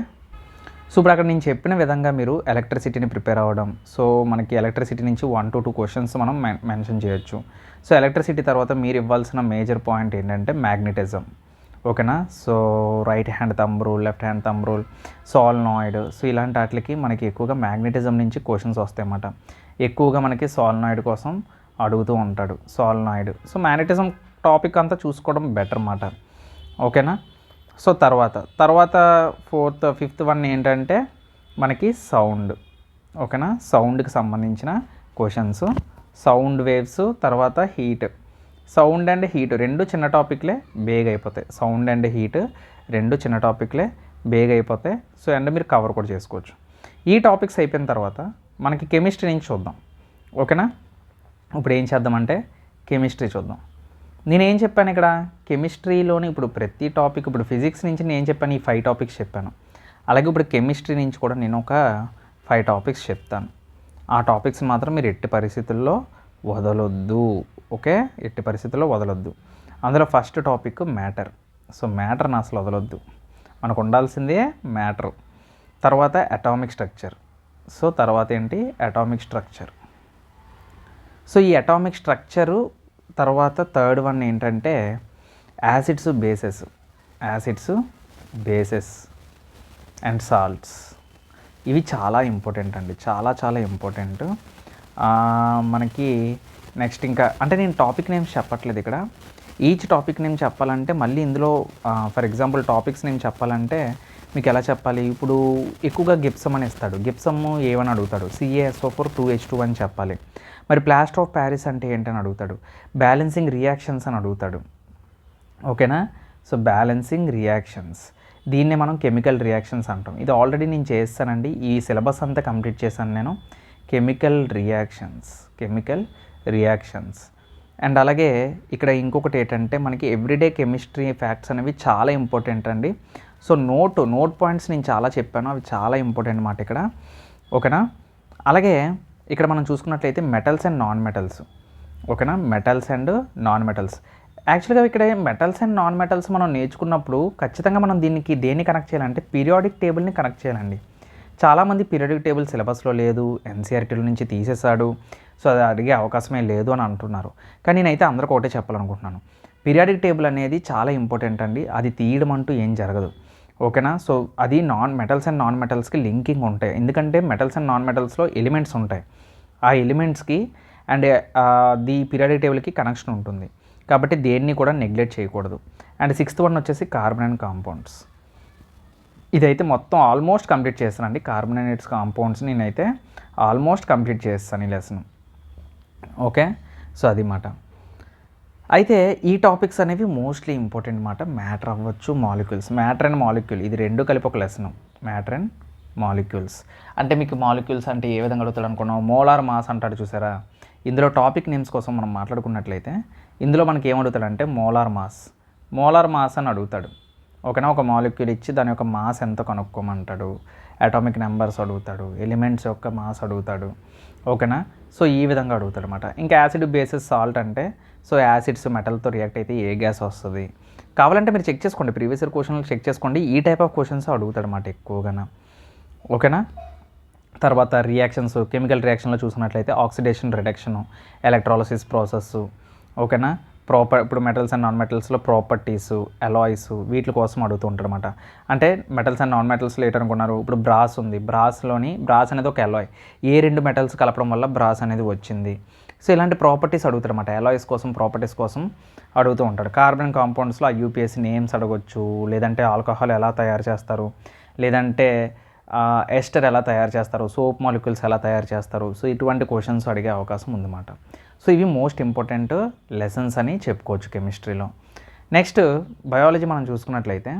Speaker 1: సో ఇప్పుడు అక్కడ నేను చెప్పిన విధంగా మీరు ఎలక్ట్రిసిటీని ప్రిపేర్ అవ్వడం. సో మనకి ఎలక్ట్రిసిటీ నుంచి వన్ టు టూ క్వశ్చన్స్ మనం మెన్ మెన్షన్ చేయొచ్చు. సో ఎలక్ట్రిసిటీ తర్వాత మీరు ఇవ్వాల్సిన మేజర్ పాయింట్ ఏంటంటే మ్యాగ్నెటిజం ఓకేనా? So right hand thumb rule left hand thumb rule solenoid so ఇలాంటి వాటికి మనకి ఎక్కువగా మ్యాగ్నెటిజం నుంచి క్వశ్చన్స్ వస్తాయన్నమాట. ఎక్కువగా మనకి సాల్నాయిడ్ కోసం అడుగుతూ ఉంటాడు. సాల్నాయిడ్ సో మ్యాగ్నెటిజం టాపిక్ అంతా చూసుకోవడం బెటర్ అన్నమాట. ఓకేనా? సో తర్వాత తర్వాత ఫోర్త్ ఫిఫ్త్ వన్ ఏంటంటే మనకి సౌండ్. ఓకేనా? సౌండ్కి సంబంధించిన క్వశ్చన్స్. సౌండ్ వేవ్స్ తర్వాత హీట్. సౌండ్ అండ్ హీట్ రెండు చిన్న టాపిక్లే బేగ్ అయిపోతాయి. సౌండ్ అండ్ హీట్ రెండు చిన్న టాపిక్లే బేగ్ అయిపోతాయి. సో అండ్ మీరు కవర్ కూడా చేసుకోవచ్చు. ఈ టాపిక్స్ అయిపోయిన తర్వాత మనకి కెమిస్ట్రీ నుంచి చూద్దాం. ఓకేనా? ఇప్పుడు ఏం చేద్దామంటే కెమిస్ట్రీ చూద్దాం. నేనేం చెప్పాను ఇక్కడ? కెమిస్ట్రీలోని ఇప్పుడు ప్రతి టాపిక్ ఇప్పుడు ఫిజిక్స్ నుంచి నేను చెప్పాను ఈ ఫైవ్ టాపిక్స్ చెప్పాను. అలాగే ఇప్పుడు కెమిస్ట్రీ నుంచి కూడా నేను ఒక ఫైవ్ టాపిక్స్ చెప్తాను. ఆ టాపిక్స్ మాత్రం మీరు ఎట్టి పరిస్థితుల్లో వదలొద్దు. ఓకే? ఎట్టి పరిస్థితుల్లో వదలొద్దు. అందులో ఫస్ట్ టాపిక్ మ్యాటర్ సో మ్యాటర్ని అసలు వదలొద్దు. మనకు ఉండాల్సిందే మ్యాటర్ తర్వాత అటామిక్ స్ట్రక్చర్ సో తర్వాత ఏంటి? అటామిక్ స్ట్రక్చర్ సో ఈ అటామిక్ స్ట్రక్చరు తర్వాత థర్డ్ వన్ ఏంటంటే acids bases. Acids bases and salts. ఇవి చాలా ఇంపార్టెంట్ అండి. చాలా చాలా ఇంపార్టెంట్. మనకి నెక్స్ట్ ఇంకా అంటే నేను టాపిక్ నేమ్స్ చెప్పట్లేదు ఇక్కడ. ఈచ్ టాపిక్ నేమ్ చెప్పాలంటే మళ్ళీ ఇందులో ఫర్ ఎగ్జాంపుల్ టాపిక్స్ నేమ్ చెప్పాలంటే మీకు ఎలా చెప్పాలి? ఇప్పుడు ఎక్కువగా గిప్సమ్ అని ఇస్తాడు గిప్సమ్ ఏమని అడుగుతాడు C A S O four two H two అని చెప్పాలి. మరి ప్లాస్టర్ ఆఫ్ ప్యారిస్ అంటే ఏంటని అడుగుతాడు? బ్యాలెన్సింగ్ రియాక్షన్స్ అని అడుగుతాడు. ఓకేనా? So balancing reactions. దీన్నే మనం కెమికల్ రియాక్షన్స్ అంటాం. ఇది ఆల్రెడీ నేను చేస్తానండి. ఈ సిలబస్ అంతా కంప్లీట్ చేశాను నేను. Chemical reactions. Chemical reactions. And అలాగే ఇక్కడ ఇంకొకటి ఏంటంటే మనకి ఎవ్రీడే కెమిస్ట్రీ ఫ్యాక్ట్స్ అనేవి చాలా ఇంపార్టెంట్ అండి. సో నోట్ నోట్ పాయింట్స్ నేను చాలా చెప్పాను. అవి చాలా ఇంపార్టెంట్ మాట ఇక్కడ. ఓకేనా? అలాగే ఇక్కడ మనం చూసుకున్నట్లయితే మెటల్స్ అండ్ నాన్ మెటల్స్ ఓకేనా? మెటల్స్ అండ్ నాన్ మెటల్స్ యాక్చువల్గా ఇక్కడ మెటల్స్ అండ్ నాన్ మెటల్స్ మనం నేర్చుకున్నప్పుడు ఖచ్చితంగా మనం దీనికి దేన్ని కనెక్ట్ చేయాలంటే పీరియాడిక్ టేబుల్ని కనెక్ట్ చేయాలండి. చాలామంది పీరియాడిక్ టేబుల్ సిలబస్లో లేదు ఎన్సీఆర్టీల నుంచి తీసేశాడు సో అది అడిగే అవకాశమే లేదు అని అంటున్నారు. కానీ నేనైతే అందరికీ ఒకటే చెప్పాలనుకుంటున్నాను. పీరియాడిక్ టేబుల్ అనేది చాలా ఇంపార్టెంట్ అండి. అది తీయడం అంటూ ఏం జరగదు. ఓకేనా? సో అది నాన్ మెటల్స్ అండ్ నాన్ మెటల్స్కి లింకింగ్ ఉంటాయి. ఎందుకంటే మెటల్స్ అండ్ నాన్ మెటల్స్లో ఎలిమెంట్స్ ఉంటాయి. ఆ ఎలిమెంట్స్కి అండ్ ది పీరియాడిక్ టేబుల్కి కనెక్షన్ ఉంటుంది. కాబట్టి దేన్ని కూడా నెగ్లెక్ట్ చేయకూడదు. అండ్ సిక్స్త్ వన్ వచ్చేసి కార్బన్ అండ్ కాంపౌండ్స్. ఇదైతే మొత్తం ఆల్మోస్ట్ కంప్లీట్ చేస్తానండి కార్బోనేట్స్ కాంపౌండ్స్ నేనైతే ఆల్మోస్ట్ కంప్లీట్ చేస్తాను ఈ లెసన్. ఓకే? సో అది మాట. అయితే ఈ టాపిక్స్ అనేవి మోస్ట్లీ ఇంపార్టెంట్ మాట. మ్యాటర్ అవ్వచ్చు మాలిక్యూల్స్. మ్యాటర్ అండ్ మాలిక్యూల్ ఇది రెండు కలిపి ఒక లెసన్. Matter and molecules. అంటే మీకు మాలిక్యూల్స్ అంటే ఏ విధంగా అడుగుతాడు అనుకున్నాం మోలార్ మాస్ అంటాడు చూసారా? ఇందులో టాపిక్ నేమ్స్ కోసం మనం మాట్లాడుకున్నట్లయితే ఇందులో మనకి ఏమడుగుతాడంటే మోలార్ మాస్. మోలార్ మాస్ అని అడుగుతాడు. ఓకేనా ఒక మాలిక్యూల్ ఇచ్చి దాని యొక్క మాస్ ఎంత కనుక్కోమంటాడు? అటామిక్ నెంబర్స్ అడుగుతాడు ఎలిమెంట్స్ యొక్క మాస్ అడుగుతాడు. ఓకేనా? సో ఈ విధంగా అడుగుతాడు అనమాట ఇంకా యాసిడ్ బేసిస్ సాల్ట్ అంటే సో యాసిడ్స్ మెటల్తో రియాక్ట్ అయితే ఏ గ్యాస్ వస్తుంది? కావాలంటే మీరు చెక్ చేసుకోండి. ప్రీవియస్ ఇయర్ క్వశ్చన్లు చెక్ చేసుకోండి. ఈ టైప్ ఆఫ్ క్వశ్చన్స్ అడుగుతాడు అనమాట ఎక్కువగా ఓకేనా? తర్వాత రియాక్షన్స్ కెమికల్ రియాక్షన్లో చూసినట్లయితే ఆక్సిడేషన్ రిడక్షన్ ఎలక్ట్రాలసిస్ ప్రాసెస్ ఓకేనా? ప్రాపర్ ఇప్పుడు మెటల్స్ అండ్ నాన్ మెటల్స్లో ప్రాపర్టీస్ అలాయిస్ వీటి కోసం అడుగుతూ ఉంటారు అనమాట అంటే మెటల్స్ అండ్ నాన్ మెటల్స్లో ఏంటనుకున్నారు? ఇప్పుడు బ్రాస్ ఉంది. బ్రాస్లోని బ్రాస్ అనేది ఒక అలాయ్ ఏ రెండు మెటల్స్ కలపడం వల్ల బ్రాస్ అనేది వచ్చింది? సో ఇలాంటి ప్రాపర్టీస్ అడుగుతారు అనమాట అలాయిస్ కోసం ప్రాపర్టీస్ కోసం అడుగుతూ ఉంటారు. కార్బన్ కాంపౌండ్స్లో ఆ యూపీఎస్సీ నేమ్స్ అడగొచ్చు. లేదంటే ఆల్కహాల్ ఎలా తయారు చేస్తారు? లేదంటే ఎస్టర్ ఎలా తయారు చేస్తారు? సోప్ మాలిక్యూల్స్ ఎలా తయారు చేస్తారు? సో ఇటువంటి క్వశ్చన్స్ అడిగే అవకాశం ఉందన్నమాట. సో ఇవి మోస్ట్ ఇంపార్టెంట్ లెసన్స్ అని చెప్పుకోవచ్చు కెమిస్ట్రీలో. నెక్స్ట్ బయాలజీ మనం చూసుకున్నట్లయితే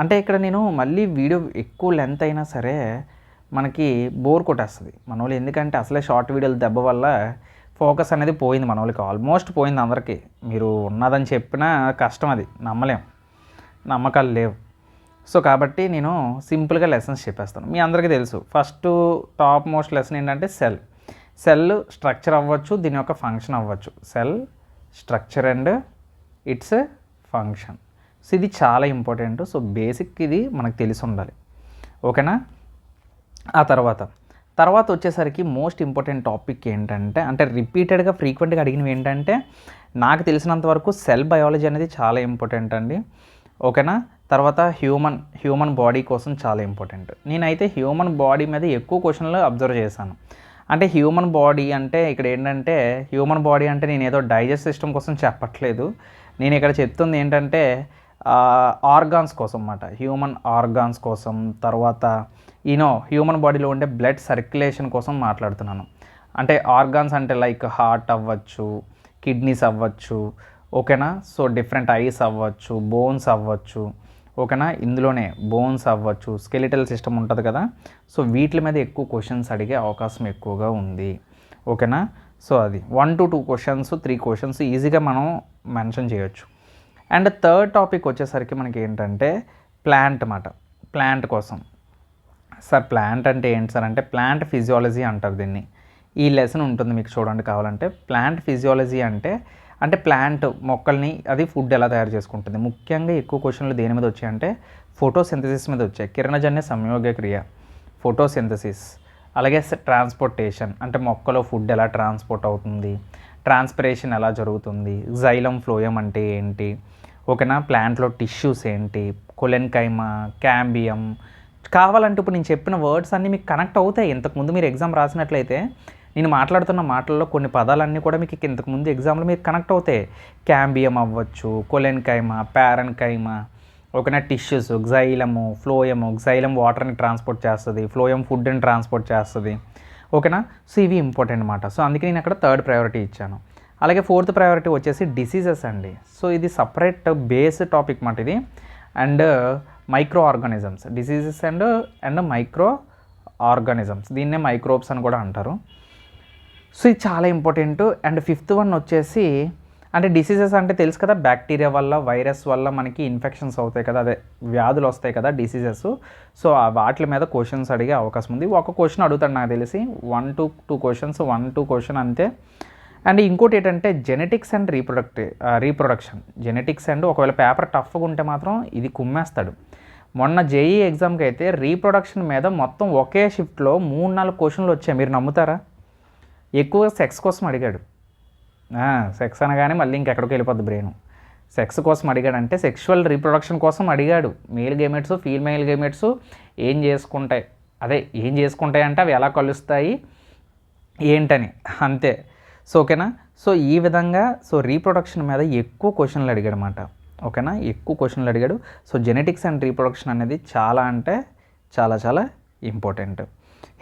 Speaker 1: అంటే ఇక్కడ నేను మళ్ళీ వీడియో ఎక్కువ లెంత్ అయినా సరే మనకి బోర్ కొట్టేస్తుంది మన వాళ్ళు. ఎందుకంటే అసలే షార్ట్ వీడియోలు దెబ్బ వల్ల ఫోకస్ అనేది పోయింది మన వాళ్ళకి. ఆల్మోస్ట్ పోయింది అందరికీ. మీరు ఉన్నదని చెప్పినా కష్టం అది. నమ్మలేం. నమ్మకాలు లేవు. సో కాబట్టి నేను సింపుల్గా లెసన్స్ చెప్పేస్తాను. మీ అందరికీ తెలుసు. ఫస్ట్ టాప్ మోస్ట్ లెసన్ ఏంటంటే సెల్. సెల్ స్ట్రక్చర్ అవ్వచ్చు దీని యొక్క ఫంక్షన్ అవ్వచ్చు. Cell structure and its function. So ఇది చాలా ఇంపార్టెంట్. సో బేసిక్ ఇది మనకు తెలిసి ఉండాలి. ఓకేనా? ఆ తర్వాత తర్వాత వచ్చేసరికి మోస్ట్ ఇంపార్టెంట్ టాపిక్ ఏంటంటే అంటే రిపీటెడ్గా ఫ్రీక్వెంట్గా అడిగినవి ఏంటంటే నాకు తెలిసినంత వరకు సెల్ బయాలజీ అనేది చాలా ఇంపార్టెంట్ అండి. ఓకేనా? తర్వాత హ్యూమన్ హ్యూమన్ బాడీ కోసం చాలా ఇంపార్టెంట్. నేనైతే హ్యూమన్ బాడీ మీద ఎక్కువ క్వశ్చన్లు అబ్జర్వ్ చేశాను. అంటే హ్యూమన్ బాడీ అంటే ఇక్కడ ఏంటంటే హ్యూమన్ బాడీ అంటే నేను ఏదో డైజెస్ట్ సిస్టమ్ కోసం చెప్పట్లేదు. నేను ఇక్కడ చెప్తుంది ఏంటంటే ఆర్గాన్స్ కోసం అన్నమాట. హ్యూమన్ ఆర్గాన్స్ కోసం తర్వాత ఈనో హ్యూమన్ బాడీలో ఉండే బ్లడ్ సర్క్యులేషన్ కోసం మాట్లాడుతున్నాను. అంటే ఆర్గాన్స్ అంటే లైక్ హార్ట్ అవ్వచ్చు కిడ్నీస్ అవ్వచ్చు ఓకేనా సో డిఫరెంట్ ఐస్ అవ్వచ్చు బోన్స్ అవ్వచ్చు. ఓకేనా? ఇందులోనే బోన్స్ అవ్వచ్చు స్కెలిటల్ సిస్టమ్ ఉంటుంది కదా. సో వీటి మీద ఎక్కువ క్వశ్చన్స్ అడిగే అవకాశం ఎక్కువగా ఉంది. ఓకేనా? సో అది one to two questions three questions ఈజీగా మనం మెన్షన్ చేయొచ్చు. అండ్ థర్డ్ టాపిక్ వచ్చేసరికి మనకి ఏంటంటే ప్లాంట్ అన్నమాట ప్లాంట్ కోసం. సార్ ప్లాంట్ అంటే ఏంటి సార్ అంటే ప్లాంట్ ఫిజియాలజీ అంటారు దీన్ని. ఈ లెసన్ ఉంటుంది మీకు చూడండి కావాలంటే. ప్లాంట్ ఫిజియాలజీ అంటే అంటే ప్లాంట్ మొక్కల్ని అది ఫుడ్ ఎలా తయారు చేసుకుంటుంది? ముఖ్యంగా ఎక్కువ క్వశ్చన్లు దేని మీద వచ్చాయంటే ఫోటోసింథసిస్ మీద వచ్చాయి. కిరణజన్య సంయోగ క్రియ ఫోటోసింథసిస్ అలాగే ట్రాన్స్పోర్టేషన్ అంటే మొక్కలో ఫుడ్ ఎలా ట్రాన్స్పోర్ట్ అవుతుంది? ట్రాన్స్పిరేషన్ ఎలా జరుగుతుంది? జైలం ఫ్లోయం అంటే ఏంటి? ఓకేనా? ప్లాంట్లో టిష్యూస్ ఏంటి? కొలెన్కైమా క్యాంబియం కావాలంటే ఇప్పుడు నేను చెప్పిన వర్డ్స్ అన్నీ మీకు కనెక్ట్ అవుతాయి. ఇంతకుముందు మీరు ఎగ్జామ్ రాసినట్లయితే నేను మాట్లాడుతున్న మాటల్లో కొన్ని పదాలన్నీ కూడా మీకు ఇంతకు ముందు ఎగ్జామ్లో మీకు కనెక్ట్ అవుతాయి క్యాంబియం అవ్వచ్చు కొలెన్కైమా ప్యారన్కైమా ఓకేనా టిష్యూస్ గ్జైలము ఫ్లోయము గ్జైలం వాటర్ని ట్రాన్స్పోర్ట్ చేస్తుంది ఫ్లోయం ఫుడ్ని ట్రాన్స్పోర్ట్ చేస్తుంది. ఓకేనా సో ఇవి ఇంపార్టెంట్ అనమాట సో అందుకే నేను అక్కడ థర్డ్ ప్రయారిటీ ఇచ్చాను. అలాగే ఫోర్త్ ప్రయారిటీ వచ్చేసి డిసీజెస్ అండి. సో ఇది సపరేట్ బేస్ టాపిక్ మాట ఇది. And micro organisms diseases and and micro organisms దీన్నే మైక్రోబ్స్ అని కూడా అంటారు. సో ఇది చాలా ఇంపార్టెంట్. అండ్ ఫిఫ్త్ వన్ వచ్చేసి అంటే డిసీజెస్ అంటే తెలుసు కదా బ్యాక్టీరియా వల్ల వైరస్ వల్ల మనకి ఇన్ఫెక్షన్స్ అవుతాయి కదా అదే వ్యాధులు వస్తాయి కదా డిసీజెస్. సో ఆ వాటి మీద క్వశ్చన్స్ అడిగే అవకాశం ఉంది. ఒక క్వశ్చన్ అడుగుతాడు నాకు తెలిసి one to two questions one two question అంతే. అండ్ ఇంకోటి ఏంటంటే genetics and reproduct reproduction. Genetics and ఒకవేళ పేపర్ టఫ్గా ఉంటే మాత్రం ఇది కుమ్మేస్తాడు. మొన్న జేఈ ఎగ్జామ్కి అయితే రీప్రొడక్షన్ మీద మొత్తం ఒకే షిఫ్ట్లో మూడు నాలుగు క్వశ్చన్లు వచ్చాయి. మీరు నమ్ముతారా? ఎక్కువ సెక్స్ కోసం అడిగాడు. సెక్స్ అనగానే మళ్ళీ ఇంకెక్కడికి వెళ్ళిపోద్ది బ్రెయిన్. సెక్స్ కోసం అడిగాడు అంటే సెక్షువల్ రీప్రొడక్షన్ కోసం అడిగాడు. మేల్ గేమెట్స్ ఫీమేల్ గేమెట్స్ ఏం చేసుకుంటాయి? అదే ఏం చేసుకుంటాయి అంటే అవి ఎలా కలుస్తాయి? ఏంటని. అంతే. సో ఓకేనా? సో ఈ విధంగా సో రీప్రొడక్షన్ మీద ఎక్కువ క్వశ్చన్లు అడిగాడు అనమాట ఓకేనా? ఎక్కువ క్వశ్చన్లు అడిగాడు. సో జెనెటిక్స్ అండ్ రీప్రొడక్షన్ అనేది చాలా అంటే చాలా చాలా ఇంపార్టెంట్.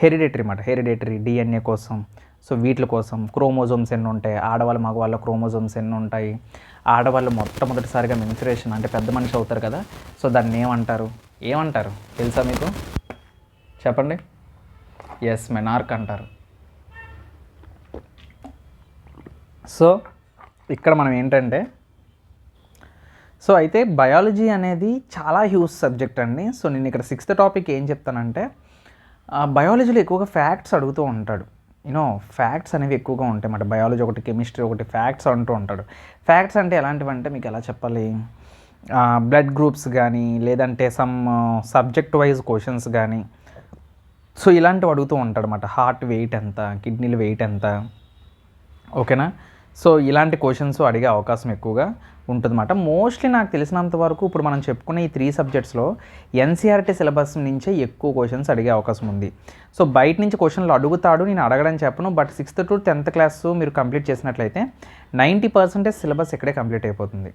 Speaker 1: హెరిడేటరీ మాట హెరిడేటరీ డిఎన్ఏ కోసం. సో వీటి కోసం క్రోమోజోమ్స్ ఎన్ని ఉంటాయి? ఆడవాళ్ళ మగవాళ్ళ క్రోమోజోమ్స్ ఎన్ని ఉంటాయి? ఆడవాళ్ళు మొట్టమొదటిసారిగా మెన్సురేషన్ అంటే పెద్ద మనిషి అవుతారు కదా సో దాన్ని ఏమంటారు? ఏమంటారు? తెలుసా మీకు? చెప్పండి. ఎస్ మెనార్క్ అంటారు. సో ఇక్కడ మనం ఏంటంటే సో అయితే బయాలజీ అనేది చాలా హ్యూజ్ సబ్జెక్ట్ అండి. సో నేను ఇక్కడ సిక్స్త్ టాపిక్ ఏం చెప్తానంటే బయాలజీలో ఎక్కువగా ఫ్యాక్ట్స్ అడుగుతూ ఉంటాడు. యూనో ఫ్యాక్ట్స్ అనేవి ఎక్కువగా ఉంటాయి మాట బయాలజీ ఒకటి కెమిస్ట్రీ ఒకటి ఫ్యాక్ట్స్ అంటూ ఉంటాడు. ఫ్యాక్ట్స్ అంటే ఎలాంటివి అంటే మీకు ఎలా చెప్పాలి? బ్లడ్ గ్రూప్స్ కానీ లేదంటే సమ్ సబ్జెక్ట్ వైజ్ క్వశ్చన్స్ కానీ సో ఇలాంటివి అడుగుతూ ఉంటాడు అనమాట హార్ట్ వెయిట్ ఎంత కిడ్నీల వెయిట్ ఎంత. ఓకేనా సో ఇలాంటి క్వశ్చన్స్ అడిగే అవకాశం ఎక్కువగా ఉంటుందన్నమాట. మోస్ట్లీ నాకు తెలిసినంత వరకు ఇప్పుడు మనం చెప్పుకునే ఈ త్రీ సబ్జెక్ట్స్లో ఎన్సీఆర్టీ సిలబస్ నుంచే ఎక్కువ క్వశ్చన్స్ అడిగే అవకాశం ఉంది. సో బయట నుంచి క్వశ్చన్లు అడుగుతాడు నేను అడగడం చెప్పను but sixth to tenth class మీరు కంప్లీట్ చేసినట్లయితే నైంటీ పర్సెంటేజ్ సిలబస్ ఇక్కడే కంప్లీట్ అయిపోతుంది.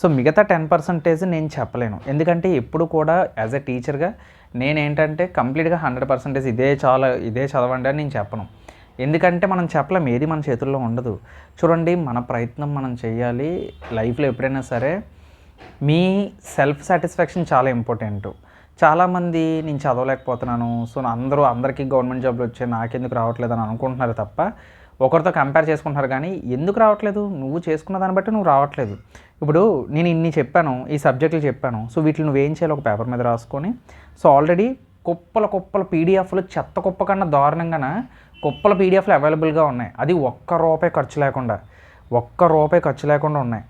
Speaker 1: సో మిగతా టెన్ పర్సెంటేజ్ నేను చెప్పలేను. ఎందుకంటే ఎప్పుడు కూడా యాజ్ ఎ టీచర్గా నేనేంటంటే కంప్లీట్గా హండ్రెడ్ పర్సెంటేజ్ ఇదే చాలా ఇదే చదవండి అని నేను చెప్పను. ఎందుకంటే మనం చెప్పలేం ఏది మన చేతుల్లో ఉండదు. చూడండి మన ప్రయత్నం మనం చేయాలి. లైఫ్లో ఎప్పుడైనా సరే మీ సెల్ఫ్ సాటిస్ఫాక్షన్ చాలా ఇంపార్టెంట్ చాలామంది నేను చదవలేకపోతున్నాను సో అందరూ అందరికీ గవర్నమెంట్ జాబ్లు వచ్చాయి నాకెందుకు రావట్లేదు అని అనుకుంటున్నారు తప్ప ఒకరితో కంపేర్ చేసుకుంటున్నారు కానీ ఎందుకు రావట్లేదు? నువ్వు చేసుకున్న దాన్ని బట్టి నువ్వు రావట్లేదు. ఇప్పుడు నేను ఇన్ని చెప్పాను ఈ సబ్జెక్టులు చెప్పాను సో వీటిని నువ్వేం చేయాలి? ఒక పేపర్ మీద రాసుకొని సో ఆల్రెడీ కుప్పల కుప్పల పీడిఎఫ్లు చెత్త కుప్ప కన్నా దారుణంగా కుప్పల పీడిఎఫ్లు అవైలబుల్గా ఉన్నాయి. అది ఒక్క రూపాయి ఖర్చు లేకుండా ఒక్క రూపాయి ఖర్చు లేకుండా ఉన్నాయి.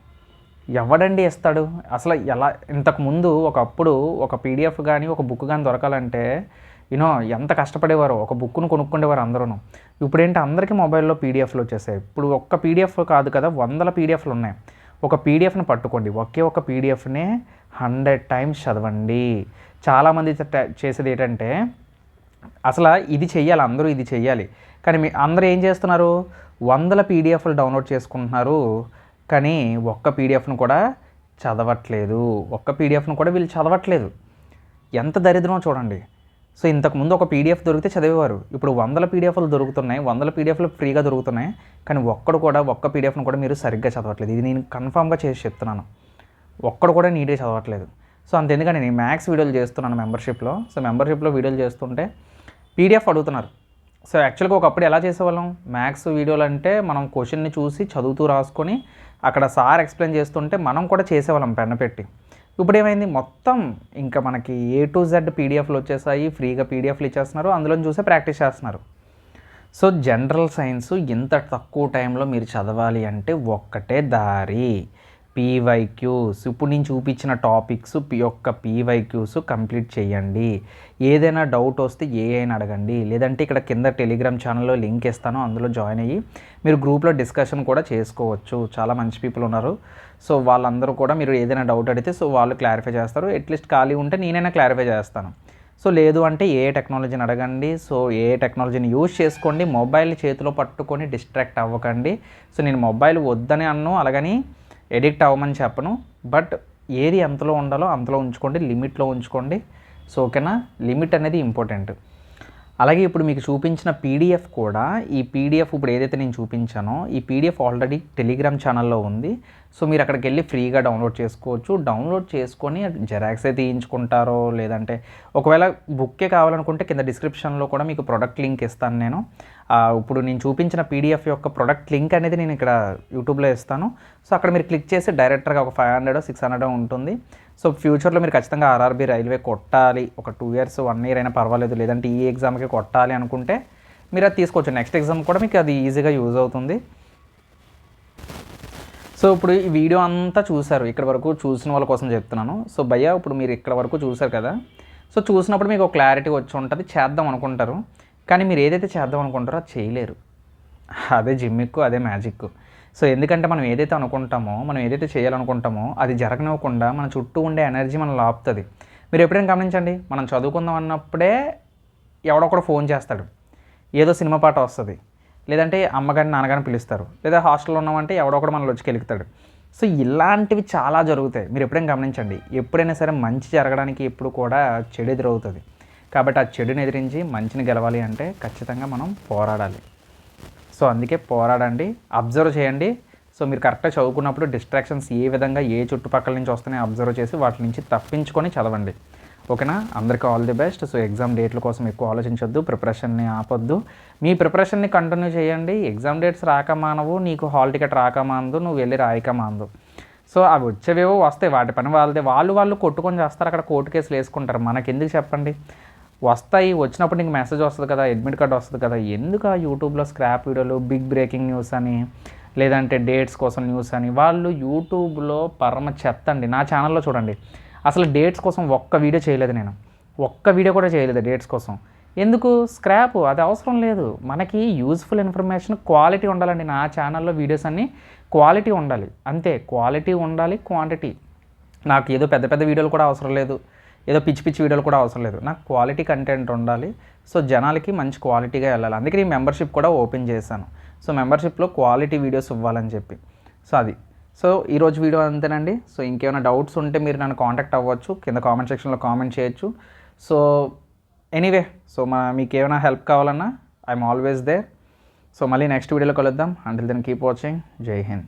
Speaker 1: ఎవడండి ఇస్తాడు? అసలు ఎలా ఇంతకుముందు ఒకప్పుడు ఒక పీడిఎఫ్ కానీ ఒక బుక్ కానీ దొరకాలంటే యూనో ఎంత కష్టపడేవారు? ఒక బుక్ను కొనుక్కునేవారు అందరూ ఇప్పుడేంటి? అందరికీ మొబైల్లో పీడిఎఫ్లు వచ్చేసాయి. ఇప్పుడు ఒక్క పీడిఎఫ్ కాదు కదా వందల పీడిఎఫ్లు ఉన్నాయి. ఒక పీడిఎఫ్ని పట్టుకోండి. ఒకే ఒక పీడిఎఫ్నే హండ్రెడ్ టైమ్స్ చదవండి. చాలామంది చేసేది ఏంటంటే అసలు ఇది చెయ్యాలి అందరూ ఇది చెయ్యాలి. కానీ మీ అందరూ ఏం చేస్తున్నారు? వందల పీడిఎఫ్లు డౌన్లోడ్ చేసుకుంటున్నారు. కానీ ఒక్క పీడిఎఫ్ను కూడా చదవట్లేదు. ఒక్క పీడిఎఫ్ను కూడా వీళ్ళు చదవట్లేదు. ఎంత దరిద్రమో చూడండి. సో ఇంతకుముందు ఒక పీడిఎఫ్ దొరికితే చదివేవారు. ఇప్పుడు వందల పీడిఎఫ్లు దొరుకుతున్నాయి. వందల పీడిఎఫ్లు ఫ్రీగా దొరుకుతున్నాయి. కానీ ఒక్కడు కూడా ఒక్క పీడిఎఫ్ను కూడా మీరు సరిగ్గా చదవట్లేదు. ఇది నేను కన్ఫామ్గా చేసి చెప్తున్నాను. ఒక్కడు కూడా నీట్గా చదవట్లేదు. సో అంత ఎందుకంటే నేను మ్యాథ్స్ వీడియోలు చేస్తున్నాను మెంబర్షిప్లో. సో మెంబర్షిప్లో వీడియోలు చేస్తుంటే పీడిఎఫ్ అడుగుతున్నారు. సో యాక్చువల్గా ఒకప్పుడు ఎలా చేసేవాళ్ళం? మ్యాథ్స్ వీడియోలు అంటే మనం క్వశ్చన్ని చూసి చదువుతూ రాసుకొని అక్కడ సార్ ఎక్స్ప్లెయిన్ చేస్తుంటే మనం కూడా చేసేవాళ్ళం పెన్న పెట్టి. ఇప్పుడు ఏమైంది మొత్తం ఇంకా మనకి ఏ టు జెడ్ పీడిఎఫ్లు వచ్చేసాయి. ఫ్రీగా పీడిఎఫ్లు ఇచ్చేస్తున్నారు. అందులో చూసే ప్రాక్టీస్ చేస్తున్నారు. సో జనరల్ సైన్స్ ఇంత తక్కువ టైంలో మీరు చదవాలి అంటే ఒక్కటే దారి. పీవైక్యూస్ ఇప్పుడు నేను చూపించిన టాపిక్స్ యొక్క పీవైక్యూస్ కంప్లీట్ చేయండి. ఏదైనా డౌట్ వస్తే ఏ అయినా అడగండి. లేదంటే ఇక్కడ కింద టెలిగ్రామ్ ఛానల్లో లింక్ ఇస్తాను అందులో జాయిన్ అయ్యి మీరు గ్రూప్లో డిస్కషన్ కూడా చేసుకోవచ్చు. చాలా మంచి పీపుల్ ఉన్నారు. సో వాళ్ళందరూ కూడా మీరు ఏదైనా డౌట్ అడిగితే సో వాళ్ళు క్లారిఫై చేస్తారు. అట్లీస్ట్ ఖాళీ ఉంటే నేనైనా క్లారిఫై చేస్తాను. సో లేదు అంటే ఏ టెక్నాలజీని అడగండి. సో ఏ టెక్నాలజీని యూజ్ చేసుకోండి. మొబైల్ చేతిలో పట్టుకొని డిస్ట్రాక్ట్ అవ్వకండి. సో నేను మొబైల్ వద్దని అన్ను. అలాగని ఎడిక్ట్ అవ్వమని చెప్పను. బట్ ఏది ఎంతలో ఉండాలో అంతలో ఉంచుకోండి లిమిట్లో ఉంచుకోండి. సో ఓకేనా? లిమిట్ అనేది ఇంపార్టెంట్. అలాగే ఇప్పుడు మీకు చూపించిన పీడిఎఫ్ కూడా ఈ పీడిఎఫ్ ఇప్పుడు ఏదైతే నేను చూపించానో ఈ పీడిఎఫ్ ఆల్రెడీ టెలిగ్రామ్ ఛానల్లో ఉంది. సో మీరు అక్కడికి వెళ్ళి ఫ్రీగా డౌన్లోడ్ చేసుకోవచ్చు. డౌన్లోడ్ చేసుకొని జెరాక్స్ అయితే తీయించుకుంటారో లేదంటే ఒకవేళ బుక్కే కావాలనుకుంటే కింద డిస్క్రిప్షన్లో కూడా మీకు ప్రొడక్ట్ లింక్ ఇస్తాను నేను. ఇప్పుడు నేను చూపించిన పీడిఎఫ్ యొక్క ప్రొడక్ట్ లింక్ అనేది నేను ఇక్కడ యూట్యూబ్లో ఇస్తాను. సో అక్కడ మీరు క్లిక్ చేసి డైరెక్టర్గా ఒక ఫైవ్ హండ్రెడ్ సిక్స్ హండ్రెడ్ ఉంటుంది. సో ఫ్యూచర్లో మీరు ఖచ్చితంగా ఆర్ఆర్బీ రైల్వే కొట్టాలి. ఒక టూ ఇయర్స్ వన్ ఇయర్ అయినా పర్వాలేదు. లేదంటే ఈ ఎగ్జామ్కి కొట్టాలి అనుకుంటే మీరు అది తీసుకోవచ్చు. నెక్స్ట్ ఎగ్జామ్ కూడా మీకు అది ఈజీగా యూజ్ అవుతుంది. సో ఇప్పుడు ఈ వీడియో అంతా చూశారు. ఇక్కడ వరకు చూసిన వాళ్ళ కోసం చెప్తున్నాను. సో భయ్య ఇప్పుడు మీరు ఇక్కడ వరకు చూశారు కదా. సో చూసినప్పుడు మీకు ఒక క్లారిటీ వచ్చి ఉంటుంది. చేద్దాం అనుకుంటారు. కానీ మీరు ఏదైతే చేద్దాం అనుకుంటారో అది చేయలేరు. అదే జిమ్మిక్కు అదే మ్యాజిక్ సో ఎందుకంటే మనం ఏదైతే అనుకుంటామో మనం ఏదైతే చేయాలనుకుంటామో అది జరగనివ్వకుండా మన చుట్టూ ఉండే ఎనర్జీ మనం లాపుతుంది. మీరు ఎప్పుడైనా గమనించండి మనం చదువుకుందాం అన్నప్పుడే ఎవడొకడు ఫోన్ చేస్తాడు. ఏదో సినిమా పాట వస్తుంది. లేదంటే అమ్మగారిని నాన్నగారిని పిలుస్తారు. లేదా హాస్టల్లో ఉన్నామంటే ఎవడొకడు మనలో వచ్చి కెలుకుతాడు. సో ఇలాంటివి చాలా జరుగుతాయి. మీరు ఎప్పుడైనా గమనించండి. ఎప్పుడైనా సరే మంచి జరగడానికి ఎప్పుడు కూడా చెడు ఎదురవుతుంది కాబట్టి ఆ చెడుని ఎదిరించి మంచిని గెలవాలి అంటే ఖచ్చితంగా మనం పోరాడాలి. సో అందుకే పోరాడండి అబ్జర్వ్ చేయండి. సో మీరు కరెక్ట్గా చదువుకున్నప్పుడు డిస్ట్రాక్షన్స్ ఏ విధంగా ఏ చుట్టుపక్కల నుంచి వస్తున్నాయో అబ్జర్వ్ చేసి వాటి నుంచి తప్పించుకొని చదవండి. ఓకేనా? అందరికీ all the best. So exam డేట్ల కోసం ఎక్కువ ఆలోచించొద్దు ప్రిపరేషన్ని ఆపొద్దు. మీ ప్రిపరేషన్ని కంటిన్యూ చేయండి. ఎగ్జామ్ డేట్స్ రాక మానవు నీకు హాల్ టికెట్ రాక మానదు నువ్వు వెళ్ళి రాయక మానదు. సో అవి వచ్చేవేవో వస్తాయి వాటి పని వాళ్ళదే. వాళ్ళు వాళ్ళు కొట్టుకొని చేస్తారు అక్కడ కోర్టు కేసులు వేసుకుంటారు. మనకి ఎందుకు చెప్పండి? వస్తాయి వచ్చినప్పుడు నీకు మెసేజ్ వస్తుంది కదా అడ్మిట్ కార్డ్ వస్తుంది కదా ఎందుకు ఆ యూట్యూబ్లో స్క్రాప్ వీడియోలు బిగ్ బ్రేకింగ్ న్యూస్ అని లేదంటే డేట్స్ కోసం న్యూస్ అని? వాళ్ళు యూట్యూబ్లో పరమ చెత్త అండి. నా ఛానల్లో చూడండి. అసలు డేట్స్ కోసం ఒక్క వీడియో చేయలేదు నేను. ఒక్క వీడియో కూడా చేయలేదు డేట్స్ కోసం. ఎందుకు? స్క్రాప్ అది అవసరం లేదు. మనకి యూజ్ఫుల్ ఇన్ఫర్మేషన్ క్వాలిటీ ఉండాలండి. నా ఛానల్లో వీడియోస్ అన్నీ క్వాలిటీ ఉండాలి. అంతే క్వాలిటీ ఉండాలి క్వాంటిటీ నాకు ఏదో పెద్ద పెద్ద వీడియోలు కూడా అవసరం లేదు. ఏదో పిచ్చి పిచ్చి వీడియోలు కూడా అవసరం లేదు. నాకు క్వాలిటీ కంటెంట్ ఉండాలి. సో జనాలకి మంచి క్వాలిటీగా వెళ్ళాలి. అందుకే నేను మెంబర్షిప్ కూడా ఓపెన్ చేశాను. సో మెంబర్షిప్లో క్వాలిటీ వీడియోస్ ఇవ్వాలని చెప్పి. సో అది. సో ఈరోజు వీడియో అంతేనండి. సో ఇంకేమైనా డౌట్స్ ఉంటే మీరు నన్ను కాంటాక్ట్ అవ్వచ్చు. కింద కామెంట్ సెక్షన్లో కామెంట్ చేయొచ్చు. సో ఎనీవే సో మా మీకు ఏమైనా హెల్ప్ కావాలన్నా ఐఎమ్ ఆల్వేస్ దేర్ సో మళ్ళీ నెక్స్ట్ వీడియోలో కలుద్దాం. అంటిల్ దెన్ కీప్ వాచింగ్ జై హింద్